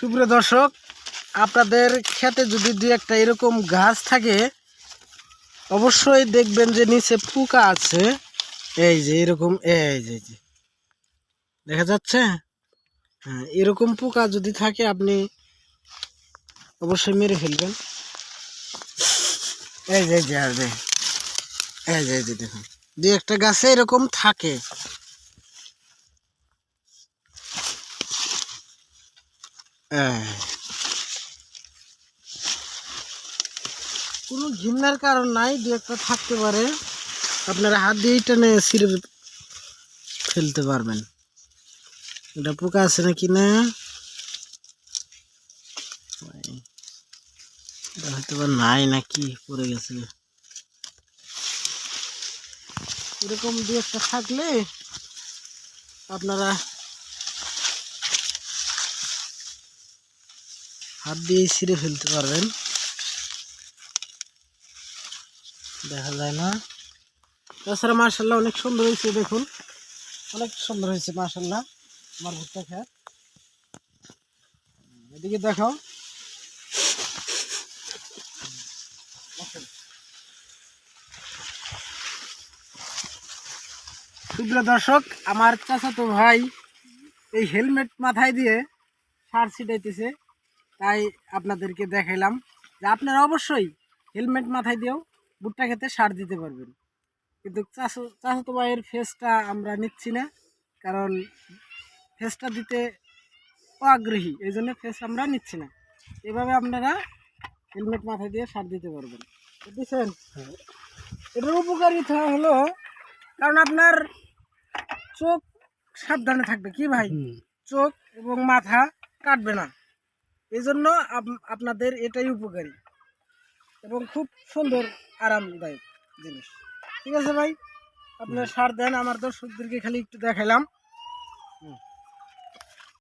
সুপ্রিয় দর্শক, আপনাদের খেতে যদি দু একটা এরকম গাছ থাকে, অবশ্যই দেখবেন যে নিচে পোকা আছে। এই যে এরকম, এই যে। দেখা যাচ্ছে? হ্যাঁ এরকম পোকা যদি থাকে, আপনি অবশ্যই মেরে ফেলবেন। এই যে এই যে, আর এই যে দেখুন। দু একটা গাছে এরকম থাকে। কোনো ঘৃণার কারণ নাই, দু একটা থাকতে পারে। আপনারা হাত দিয়ে টেনে ছিঁড়ে ফেলতে পারবেন। এটা পোকা আছে নাকি না? হয়তো বা নাই নাকি, পড়ে গেছে। এরকম দু একটা থাকলে আপনারা হাত দিয়ে ছিঁড়ে ফেলতে পারবেন। দেখা যায় না। তাছাড়া মার্শাল্লাহ অনেক সুন্দর হয়েছে, দেখুন। অনেক সুন্দর হয়েছে মার্শাল্লাহ আমার ভুট্টা খেত। এদিকে দেখাও। সুপ্রিয় দর্শক, আমার চাচাতো ভাই এই হেলমেট মাথায় দিয়ে সার ছিটাইতেছে। তাই আপনাদেরকে দেখাইলাম যে আপনারা অবশ্যই হেলমেট মাথায় দিয়েও ভুট্টা খেতে সার দিতে পারবেন। কিন্তু চাচু চাচাতো ভাইয়ের ফেসটা আমরা নিচ্ছি না কারণ ফেসটা দিতে অআগ্রহী এই জন্য ফেস আমরা নিচ্ছি না। এভাবে আপনারা হেলমেট মাথায় দিয়ে সার দিতে পারবেন। বুঝছেন? এটার উপকারিতা হলো কারণ আপনার চোখ সাবধানে থাকবে। কি ভাই? চোখ এবং মাথা কাটবে না। এই জন্য আপনাদের এটাই উপকারী এবং খুব সুন্দর আরামদায়ক জিনিস। ঠিক আছে ভাই? আপনার সার দেন আমার দর্শকদেরকে খালি একটু দেখাইলাম।